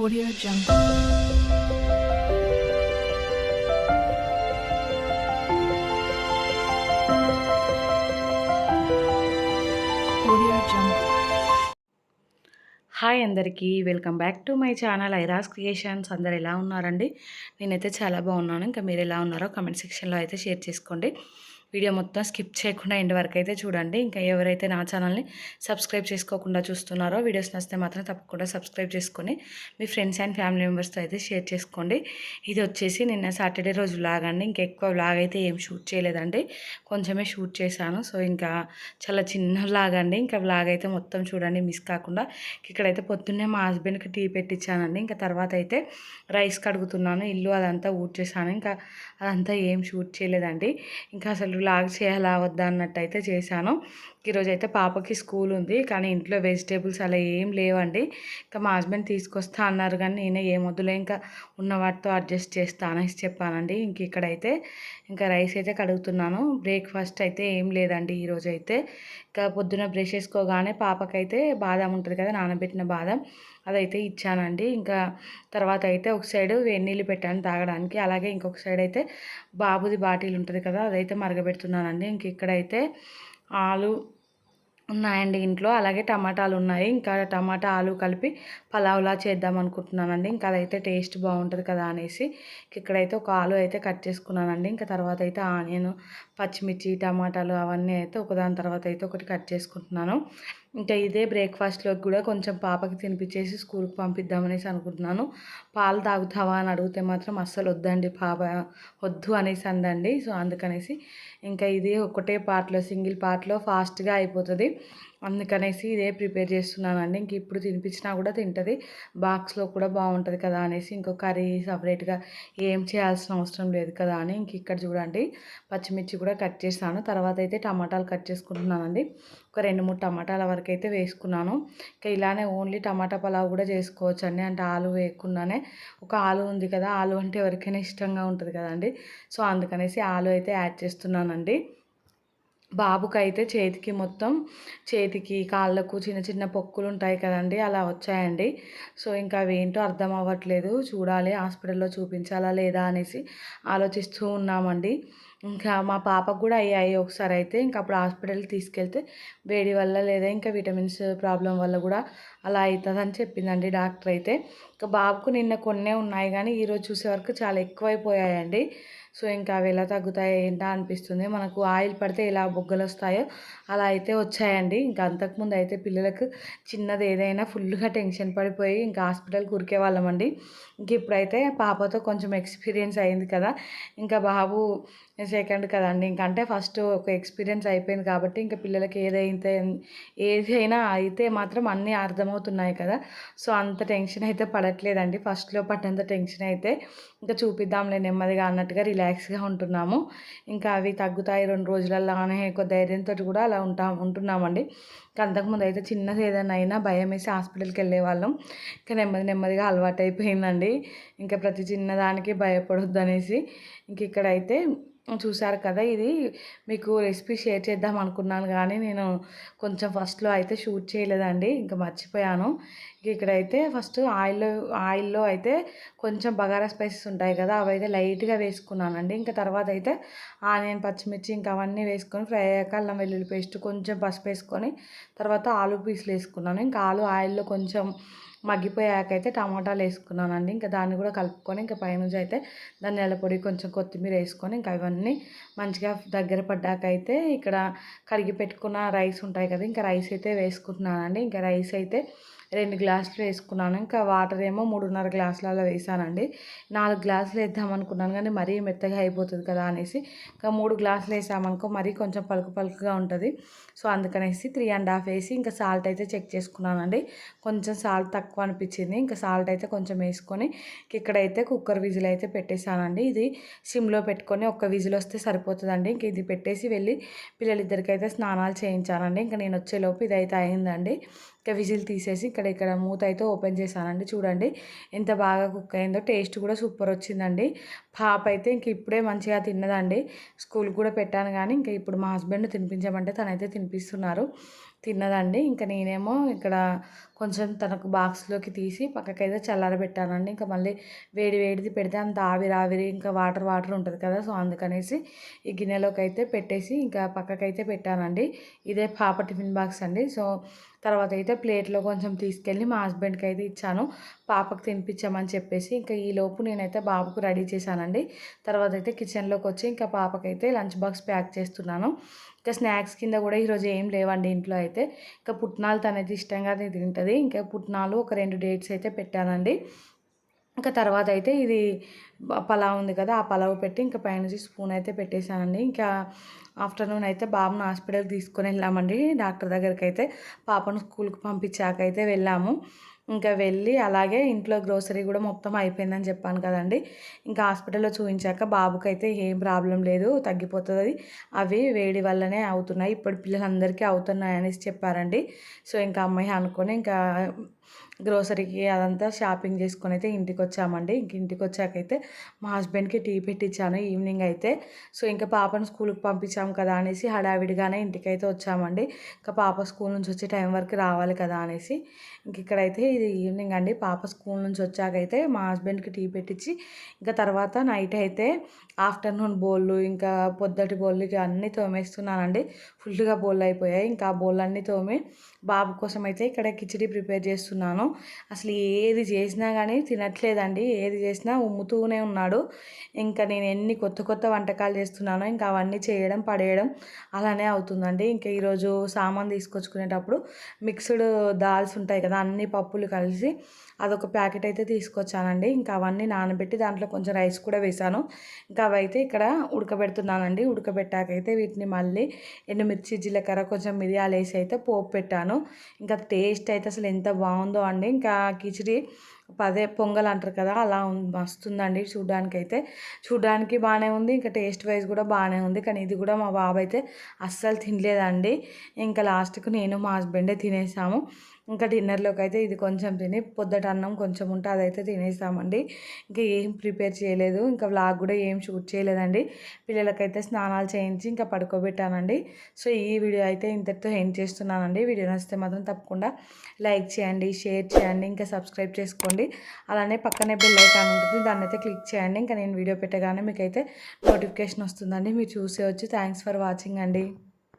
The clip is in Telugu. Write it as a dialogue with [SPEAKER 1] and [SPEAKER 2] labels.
[SPEAKER 1] Audio Jungle.
[SPEAKER 2] హాయ్ అందరికీ welcome back to my channel Airaas creations అందరు ఎలా ఉన్నారండి? నేనైతే చాలా బాగున్నాను. ఇంకా మీరు ఎలా ఉన్నారో కమెంట్ సెక్షన్లో అయితే షేర్ చేసుకోండి. వీడియో మొత్తం స్కిప్ చేయకుండా ఎండ్ వరకు అయితే చూడండి. ఇంకా ఎవరైతే నా ఛానల్ని సబ్స్క్రైబ్ చేసుకోకుండా చూస్తున్నారో వీడియోస్ నచ్చితే మాత్రం తప్పకుండా సబ్స్క్రైబ్ చేసుకొని మీ ఫ్రెండ్స్ అండ్ ఫ్యామిలీ మెంబర్స్తో అయితే షేర్ చేసుకోండి. ఇది వచ్చేసి నిన్న సాటర్డే రోజు వ్లాగ్ అండి. ఇంకా ఎక్కువ వ్లాగ్ అయితే ఏం షూట్ చేయలేదండి. కొంచెమే షూట్ చేశాను. సో ఇంకా చాలా చిన్న వ్లాగ్ అండి. ఇంకా వ్లాగ్ అయితే మొత్తం చూడండి మిస్ కాకుండా. ఇక్కడైతే పొద్దున్నే మా హస్బెండ్కి టీ పెట్టించానండి. ఇంకా తర్వాత అయితే రైస్ కడుగుతున్నాను ఇల్లు అదంతా ఊడ్చేసాను ఇంకా అదంతా ఏం షూట్ చేయలేదండి. ఇంకా అసలు వ్లాగ్ చేయాలా వద్దా అన్నట్టు అయితే చేశాను. ఈరోజు అయితే పాపకి స్కూల్ ఉంది కానీ ఇంట్లో వెజిటేబుల్స్ అలా ఏం లేవండి. ఇంకా మా హస్బెండ్ తీసుకొస్తా అన్నారు కానీ నేనే ఏం వద్దులే ఇంకా ఉన్న వాటితో అడ్జస్ట్ చేస్తా అనేసి చెప్పానండి. ఇంక ఇక్కడైతే ఇంకా రైస్ అయితే కడుగుతున్నాను. బ్రేక్ఫాస్ట్ అయితే ఏం లేదండి ఈరోజు అయితే ఇంకా పొద్దున బ్రష్ చేసుకోగానే పాపకైతే బాదం ఉంటుంది కదా నానబెట్టిన బాదం అదైతే ఇచ్చానండి. ఇంకా తర్వాత అయితే ఒక సైడ్ వేడి నీళ్ళు పెట్టాను తాగడానికి. అలాగే ఇంకొక సైడ్ అయితే బాబుది బాటిల్ ఉంటుంది కదా అదైతే మరగబెడుతున్నానండి. ఇంక ఇక్కడైతే ఆలు ఉన్నాయండి ఇంట్లో. అలాగే టమాటాలు ఉన్నాయి ఇంకా టమాటా ఆలు కలిపి పలావ్లా చేద్దాం అనుకుంటున్నానండి ఇంకా అదైతే టేస్ట్ బాగుంటుంది కదా అనేసి ఇక్కడైతే ఒక ఆలు అయితే కట్ చేసుకున్నానండి. ఇంకా తర్వాత అయితే ఆనియన్ పచ్చిమిర్చి టమాటాలు అవన్నీ అయితే ఒకదాని తర్వాత అయితే ఒకటి కట్ చేసుకుంటున్నాను. ఇంకా ఇదే బ్రేక్ఫాస్ట్లోకి కూడా కొంచెం పాపకి తినిపించేసి స్కూల్కి పంపిద్దామనేసి అనుకుంటున్నాను. పాలు తాగుతావా అని అడిగితే మాత్రం అస్సలు వద్దండి పాప వద్దు అనేసి అందండి. సో అందుకనేసి ఇంకా ఇది ఒకటే పార్ట్లో సింగిల్ పార్ట్లో ఫాస్ట్గా అయిపోతుంది. అందుకనేసి ఇదే ప్రిపేర్ చేస్తున్నానండి. ఇంక ఇప్పుడు తినిపించినా కూడా తింటుంది. బాక్స్లో కూడా బాగుంటుంది కదా అనేసి ఇంకో కర్రీ సపరేట్గా ఏం చేయాల్సిన అవసరం లేదు కదా అని ఇంక ఇక్కడ చూడండి. పచ్చిమిర్చి కూడా కట్ చేస్తాను తర్వాత అయితే టమాటాలు కట్ చేసుకుంటున్నానండి. ఒక రెండు మూడు టమాటాల వరకు అయితే వేసుకున్నాను. ఇంకా ఇలానే ఓన్లీ టమాటా పలావ్ కూడా చేసుకోవచ్చు అండి అంటే ఆలు వేయకుండానే. ఒక ఆలు ఉంది కదా ఆలు అంటే ఎవరికైనా ఇష్టంగా ఉంటుంది కదండి. సో అందుకనేసి ఆలు అయితే యాడ్ చేస్తున్నానండి. బాబుకైతే అయితే చేతికి మొత్తం చేతికి కాళ్ళకు చిన్న చిన్న పొక్కులు ఉంటాయి కదండి అలా వచ్చాయండి. సో ఇంకా అవి ఏంటో అర్థం అవ్వట్లేదు. చూడాలి హాస్పిటల్లో చూపించాలా లేదా అనేసి ఆలోచిస్తూ ఉన్నామండి. ఇంకా మా పాపకు కూడా అయ్యాయి ఒకసారి అయితే. ఇంకా అప్పుడు హాస్పిటల్కి తీసుకెళ్తే వేడి వల్ల లేదా ఇంకా విటమిన్స్ ప్రాబ్లం వల్ల కూడా అలా అవుతుందని చెప్పిందండి డాక్టర్ అయితే. ఇంకా బాబుకు నిన్న కొన్నే ఉన్నాయి కానీ ఈరోజు చూసే వరకు చాలా ఎక్కువైపోయాయండి. సో ఇంకా అవి ఎలా తగ్గుతాయో ఏంటా అనిపిస్తుంది. మనకు ఆయిల్ పడితే ఎలా బొగ్గలు వస్తాయో అలా అయితే వచ్చాయండి. ఇంకా అంతకుముందు అయితే పిల్లలకు చిన్నది ఏదైనా ఫుల్గా టెన్షన్ పడిపోయి ఇంకా హాస్పిటల్కి ఉరికే వాళ్ళమండి. ఇంక ఇప్పుడైతే పాపతో కొంచెం ఎక్స్పీరియన్స్ అయింది కదా. ఇంకా బాబు సెకండ్ కదండి. ఇంకంటే అంటే ఫస్ట్ ఒక ఎక్స్పీరియన్స్ అయిపోయింది కాబట్టి ఇంకా పిల్లలకి ఏదైతే ఏదైనా అయితే మాత్రం అన్నీ అర్థమవుతున్నాయి కదా. సో అంత టెన్షన్ అయితే పడట్లేదండి. ఫస్ట్లో పడ్డంత టెన్షన్ అయితే ఇంకా చూపిద్దాంలే నెమ్మదిగా అన్నట్టుగా రిలాక్స్గా ఉంటున్నాము. ఇంకా అవి తగ్గుతాయి రెండు రోజులలో అనే ఒక ధైర్యంతో కూడా అలా ఉంటాం ఉంటున్నామండి. ఇంకా అంతకుముందు అయితే చిన్నది ఏదైనా అయినా భయం వేసి హాస్పిటల్కి వెళ్ళే వాళ్ళం ఇంకా నెమ్మది నెమ్మదిగా అలవాటు అయిపోయిందండి ఇంకా ప్రతి చిన్నదానికి భయపడొద్దు అనేసి ఇంక ఇక్కడైతే చూసారు కదా ఇది. మీకు రెసిపీ షేర్ చేద్దాం అనుకున్నాను కానీ నేను కొంచెం ఫస్ట్లో అయితే షూట్ చేయలేదండి. ఇంకా మర్చిపోయాను. ఇక్కడైతే ఫస్ట్ ఆయిల్లో ఆయిల్లో అయితే కొంచెం బగారా స్పైసెస్ ఉంటాయి కదా అవి అయితే లైట్గా వేసుకున్నానండి. ఇంకా తర్వాత అయితే ఆనియన్ పచ్చిమిర్చి ఇంకా అవన్నీ వేసుకొని ఫ్రై అయ్యాక అల్లం వెల్లుల్లి పేస్ట్ కొంచెం పసుపు వేసుకొని తర్వాత ఆలు పీసులు వేసుకున్నాను ఇంకా ఆలు ఆయిల్లో కొంచెం మగ్గిపోయాకైతే టమాటాలు వేసుకున్నానండి. ఇంకా దాన్ని కూడా కలుపుకొని ఇంకా పైనుంచి అయితే ధనియాల పొడి కొంచెం కొత్తిమీర వేసుకొని ఇంకా అవన్నీ మంచిగా దగ్గర పడ్డాకైతే ఇక్కడ కడిగి పెట్టుకున్న రైస్ ఉంటాయి కదా ఇంకా రైస్ అయితే వేసుకుంటున్నానండి. ఇంకా రైస్ అయితే రెండు గ్లాసులు వేసుకున్నాను. ఇంకా వాటర్ ఏమో మూడున్నర గ్లాసులలో వేసానండి. నాలుగు గ్లాసులు వేద్దాం అనుకున్నాను కానీ మరీ మెత్తగా అయిపోతుంది కదా అనేసి ఇంకా మూడు గ్లాసులు వేసామనుకో మరీ కొంచెం పలుకు పలుకుగా ఉంటుంది. సో అందుకనేసి త్రీ అండ్ హాఫ్ వేసి ఇంకా సాల్ట్ అయితే చెక్ చేసుకున్నానండి. కొంచెం సాల్ట్ తక్కువ అనిపించింది. ఇంకా సాల్ట్ అయితే కొంచెం వేసుకొని ఇక్కడైతే కుక్కర్ విజిల్ అయితే పెట్టేశానండి. ఇది సిమ్లో పెట్టుకొని ఒక్క విజిల్ వస్తే సరిపోతుందండి. ఇంక ఇది పెట్టేసి వెళ్ళి పిల్లలిద్దరికైతే స్నానాలు చేయించానండి. ఇంకా నేను వచ్చేలోపు ఇది అయితే అయిందండి. ఇంకా విజిల్ తీసేసి ఇక్కడ ఇక్కడ మూత అయితే ఓపెన్ చేశానండి. చూడండి ఎంత బాగా కుక్ అయిందో టేస్ట్ కూడా సూపర్ వచ్చిందండి. పాప అయితే ఇంక ఇప్పుడే మంచిగా తిన్నదండి. స్కూల్ కూడా పెట్టాను కానీ ఇంకా ఇప్పుడు మా హస్బెండ్ తినిపించమంటే తనైతే తినిపిస్తున్నారు. తిన్నదండి. ఇంకా నేనేమో ఇక్కడ కొంచెం తనకు బాక్స్లోకి తీసి పక్కకైతే చల్లారబెట్టానండి. ఇంకా మళ్ళీ వేడి వేడిది పెడితే అంత ఆవిరి ఆవిరి ఇంకా వాటర్ వాటర్ ఉంటుంది కదా సో అందుకనేసి ఈ గిన్నెలోకి అయితే పెట్టేసి ఇంకా పక్కకైతే పెట్టానండి. ఇదే పాప టిఫిన్ బాక్స్ అండి. సో తర్వాత అయితే ప్లేట్లో కొంచెం తీసుకెళ్ళి మా హస్బెండ్కి అయితే ఇచ్చాను. పాపకు తినిపించామని చెప్పేసి ఇంకా ఈ లోపు నేనైతే బాబుకు రెడీ చేశానండి. తర్వాత అయితే కిచెన్లోకి వచ్చి ఇంకా పాపకైతే లంచ్ బాక్స్ ప్యాక్ చేస్తున్నాను. ఇంకా స్నాక్స్ కింద కూడా ఈరోజు ఏం లేవండి ఇంట్లో అయితే. ఇంకా పుట్నాలు తనైతే ఇష్టంగానే తింటుంది. ఇంకా పుట్నాలు ఒక రెండు డేట్స్ అయితే పెట్టానండి. ఇంకా తర్వాత అయితే ఇది పలావ్ ఉంది కదా ఆ పలావ్ పెట్టి ఇంకా పైనుంచి స్పూన్ అయితే పెట్టేశానండి. ఇంకా ఆఫ్టర్నూన్ అయితే బాబుని హాస్పిటల్కి తీసుకొని వెళ్ళామండి డాక్టర్ దగ్గరికి అయితే పాపను స్కూల్కి పంపించాక అయితే వెళ్ళాము. ఇంకా వెళ్ళి అలాగే ఇంట్లో గ్రోసరీ కూడా మొత్తం అయిపోయిందని చెప్పాను కదండి. ఇంకా హాస్పిటల్లో చూపించాక బాబుకి అయితే ఏం ప్రాబ్లం లేదు తగ్గిపోతుంది. అవి వేడి వల్లనే అవుతున్నాయి. ఇప్పుడు పిల్లలందరికీ అవుతున్నాయి అనేసి చెప్పారండి. సో ఇంకా అమ్మాయి అనుకొని ఇంకా గ్రోసరీకి అదంతా షాపింగ్ చేసుకొని అయితే ఇంటికి వచ్చామండి ఇంక ఇంటికి వచ్చాకైతే మా హస్బెండ్కి టీ పెట్టించాను ఈవినింగ్ అయితే. సో ఇంకా పాపను స్కూల్కి పంపించాము కదా అనేసి హడావిడిగానే ఇంటికి అయితే వచ్చామండి. ఇంకా పాప స్కూల్ నుంచి వచ్చే టైం వరకు రావాలి కదా అనేసి. ఇంక ఇక్కడైతే ఇది ఈవినింగ్ అండి. పాప స్కూల్ నుంచి వచ్చాకైతే మా హస్బెండ్కి టీ పెట్టించి ఇంకా తర్వాత నైట్ అయితే ఆఫ్టర్నూన్ బోళ్ళు ఇంకా పొద్దుటి బోళ్ళు అన్నీ తోమేస్తున్నానండి. ఫుల్గా బోళ్ళు అయిపోయాయి. ఇంకా ఆ బోళ్ళన్నీ తోమి బాబు కోసం అయితే ఇక్కడ కిచిడి ప్రిపేర్ చేస్తున్నాను. అసలు ఏది చేసినా కానీ తినట్లేదండి. ఏది చేసినా ఉమ్ముతూనే ఉన్నాడు. ఇంకా నేను ఎన్ని కొత్త కొత్త వంటకాలు చేస్తున్నానో ఇంకా అవన్నీ చేయడం పడేయడం అలానే అవుతుందండి. ఇంకా ఈరోజు సామాన్ తీసుకొచ్చుకునేటప్పుడు మిక్స్డ్ దాల్స్ ఉంటాయి కదా అన్ని పప్పులు కలిసి అదొక ప్యాకెట్ అయితే తీసుకొచ్చానండి. ఇంకా అవన్నీ నానబెట్టి దాంట్లో కొంచెం రైస్ కూడా వేసాను ఇంకా అవైతే ఇక్కడ ఉడకబెడుతున్నానండి. ఉడకబెట్టాకైతే వీటిని మళ్ళీ ఎండుమిర్చి జీలకర్ర కొంచెం మిరియాలు వేసి అయితే పోపు పెట్టాను. ఇంకా టేస్ట్ అయితే అసలు ఎంత బాగుందో అండి. ఇంకా కిచిడి అదే పొంగల్ అంటారు కదా అలా వస్తుందండి చూడడానికి అయితే చూడడానికి బాగానే ఉంది ఇంకా టేస్ట్ వైజ్ కూడా బాగానే ఉంది కానీ ఇది కూడా మా బాబు అయితే అస్సలు తినలేదండి. ఇంకా లాస్ట్కు నేను మా హస్బెండే తినేసాము. ఇంకా డిన్నర్లోకి అయితే ఇది కొంచెం తిని పొద్దుట అన్నం కొంచెం ఉంటే అదైతే తినేసామండి. ఇంకా ఏం ప్రిపేర్ చేయలేదు ఇంకా వ్లాగ్ కూడా ఏం షూట్ చేయలేదండి. పిల్లలకైతే స్నానాలు చేయించి ఇంకా పడుకోబెట్టానండి. సో ఈ వీడియో అయితే ఇంతటితో ఏం చేస్తున్నానండి. వీడియో నచ్చితే మాత్రం తప్పకుండా లైక్ చేయండి షేర్ చేయండి ఇంకా సబ్స్క్రైబ్ చేసుకోండి. అలానే పక్కనే బెల్ ఐకాన్ ఉంటుంది. దాన్ని అయితే క్లిక్ చేయండి. ఇంకా నేను వీడియో పెట్టగానే మీకైతే నోటిఫికేషన్ వస్తుందండి. మీరు చూసే వచ్చి థ్యాంక్స్ ఫర్ వాచింగ్ అండి.